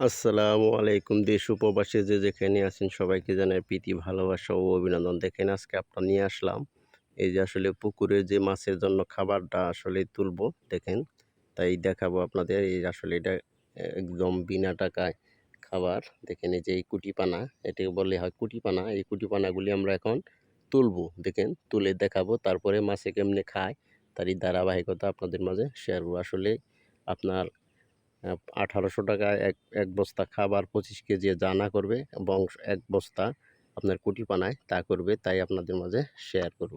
আসসালামু আলাইকুম দেশ উপবাসী, যে যেখানে আছেন সবাইকে জানাই প্রীতি, ভালোবাসা ও অভিনন্দন। দেখেন, আজকে আপনার নিয়ে আসলাম এই যে আসলে পুকুরে যে মাছের জন্য খাবারটা আসলে তুলব, দেখেন, তাই দেখাবো আপনাদের এই আসলে এটা একদম বিনা টাকায় খাবার। দেখেন, এই যে এই কুটিপানা, এটাকে বলে হয় কুটিপানা, এই কুটিপানাগুলি আমরা এখন তুলবো, দেখেন, তুলে দেখাবো, তারপরে মাছে কেমনে খায়, তারই ধারাবাহিকতা আপনাদের মাঝে শেয়ার আসলে আপনার আঠারোশো টাকায় এক এক বস্তা খাবার পঁচিশ কেজি জানা করবে, এবং এক বস্তা আপনার কুটি পানায় তা করবে, তাই আপনাদের মাঝে শেয়ার করব।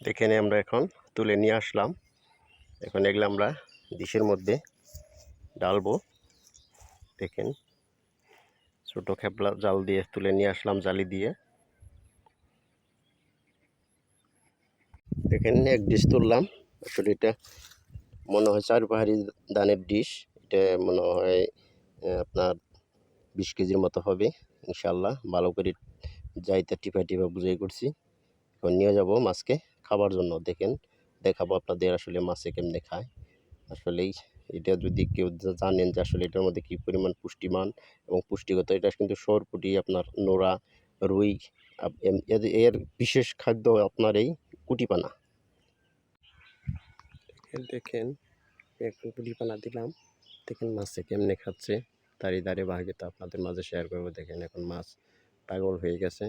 দেখে নিয়ে আমরা এখন তুলে নিয়ে আসলাম। এখন এগুলো আমরা ডিশের মধ্যে ডালবো। দেখেন, ছোটো খেপলা জাল দিয়ে তুলে নিয়ে আসলাম জালি দিয়ে। দেখেন, এক ডিশ তুললাম। আসলে এটা মনে হয় চার পাহাড়ি দানের ডিশ। এটা মনে হয় আপনার বিশ কেজির মতো হবে ইনশাল্লাহ ভালো করে যাইতে টিপা টিপা বুঝাই করছি। এখন নিয়ে যাব মাছকে খাবার জন্য। দেখেন, দেখাবো আপনাদের আসলে মাছে কেমনে খায়। আসলেই এটা যদি কেউ জানেন যে আসলে এটার মধ্যে কী পরিমাণ পুষ্টিমান এবং পুষ্টিগত, এটা কিন্তু সরপুটি, আপনার নোড়া, রুই এর বিশেষ খাদ্য আপনার এই কুটিপানা। দেখেন একটু কুটিপানা দিলাম। দেখেন মাছে কেমনে খাচ্ছে। তারই দাঁড়িয়ে ভাগে তো আপনাদের মাঝে শেয়ার করব। দেখেন এখন মাছ পাগল হয়ে গেছে।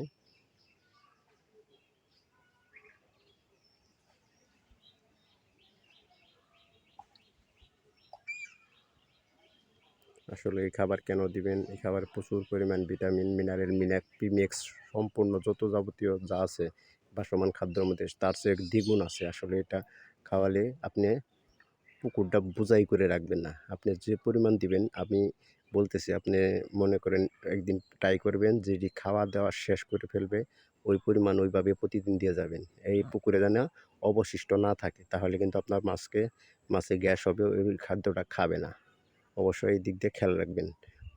আসলে এই খাবার কেন দিবেন? এই খাবার প্রচুর পরিমাণ ভিটামিন মিনারেল মিনাক পিমিক্স সম্পূর্ণ যত যাবতীয় যা আছে বা সমান খাদ্যের মধ্যে, তার চেয়ে দ্বিগুণ আছে। আসলে এটা খাওয়ালে আপনি পুকুরটা বোঝাই করে রাখবেন না। আপনি যে পরিমাণ দিবেন, আমি বলতেছি আপনি মনে করেন একদিন ট্রাই করবেন, যেটি খাওয়া দাওয়া শেষ করে ফেলবে, ওই পরিমাণ ওইভাবে প্রতিদিন দিয়ে যাবেন। এই পুকুরে যেন অবশিষ্ট না থাকে, তাহলে কিন্তু আপনার মাছকে, মাছে গ্যাস হবে, ওই খাদ্যটা খাবে না। অবশ্যই এই দিক দিয়ে খেয়াল রাখবেন।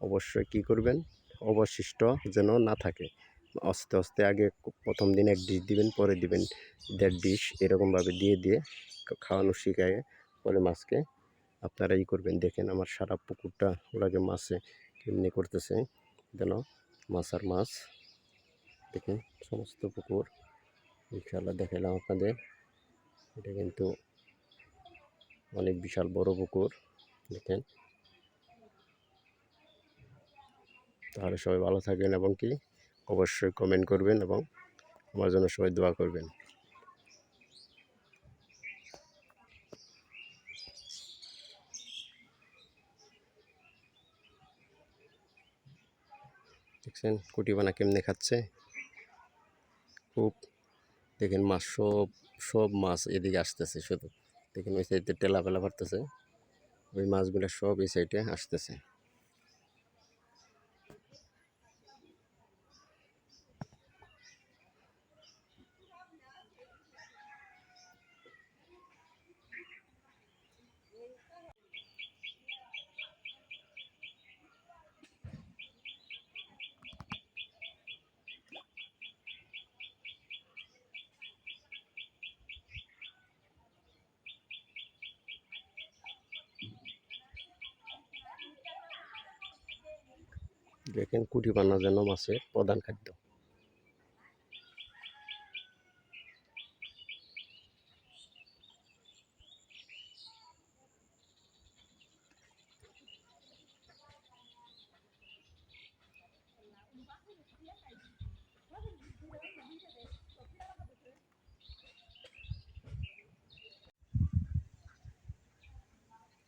অবশ্যই কি করবেন? অবশিষ্ট যেন না থাকে। আস্তে আস্তে আগে প্রথম দিন এক ডিশ দিবেন, পরে দিবেন দেড় ডিশ এরকমভাবে দিয়ে দিয়ে খাওয়ানো শিখায়। পরে মাছকে আপনারা ই করবেন। দেখেন আমার সারা পুকুরটা ওরাকে মাছে কেমনি করতেছে। যেন মাছ আর মাছ, দেখেন সমস্ত পুকুর। ইনশাল্লাহ দেখালাম আপনাদের। এটা কিন্তু অনেক বিশাল বড় পুকুর, দেখেন। তাহলে সবাই ভালো থাকবেন এবং কি অবশ্যই কমেন্ট করবেন এবং আমার জন্য সবাই দোয়া করবেন। দেখছেন কুটিবানা কেমনে খাচ্ছে? খুব দেখেন মাছ সব সব মাছ এদিকে আসতেছে শুধু। দেখেন ওই সাইডে টেলা পেলা পারতেছে ওই মাছগুলো সব এই সাইডে আসতেছে। দেখেন কুটি পানা যেন মাছের প্রধান খাদ্য।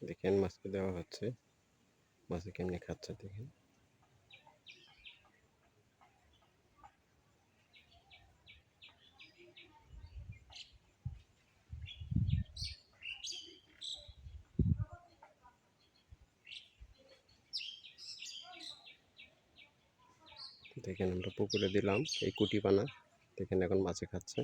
দেখেন মাছকে দেওয়া হচ্ছে। মাছে কেমনি খাচ্ছে দেখেন। দেখেন আমরা পুকুরে দিলাম এই কুটি পানা দেখেন এখন মাছে খাচ্ছে।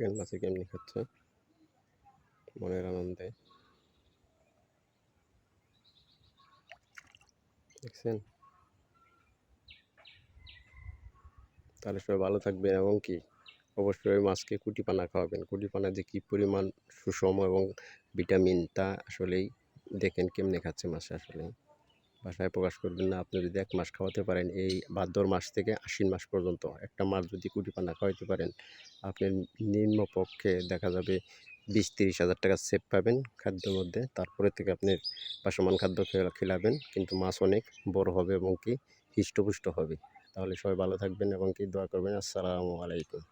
দেখেন মাছে কেমনি খাচ্ছে? মনের আনন্দে। দেখছেন? তাহলে সবাই ভালো থাকবেন এবং কি? অবশ্যই মাছকে কুটি পানা খাওয়াবেন। কুটি পানা যে কী পরিমাণ সুষম এবং ভিটামিন তা আসলেই দেখেন কেমনে খাচ্ছে মাছ আসলে ভাষায় প্রকাশ করবেন না। আপনি যদি এক মাস খাওয়াতে পারেন, এই ভাদ্র মাস থেকে আশ্বিন মাস পর্যন্ত, একটা মাছ যদি কুটি পানা খাওয়াইতে পারেন, আপনি নিম্নপক্ষে দেখা যাবে বিশ তিরিশ হাজার টাকা সেভ পাবেন খাদ্যের মধ্যে। তারপরে থেকে আপনি বাসমান খাদ্য খেলাবেন, কিন্তু মাছ অনেক বড় হবে এবং কি হৃষ্টপুষ্ট হবে। তাহলে সবাই ভালো থাকবেন এবং কি দোয়া করবেন। আসসালামু আলাইকুম।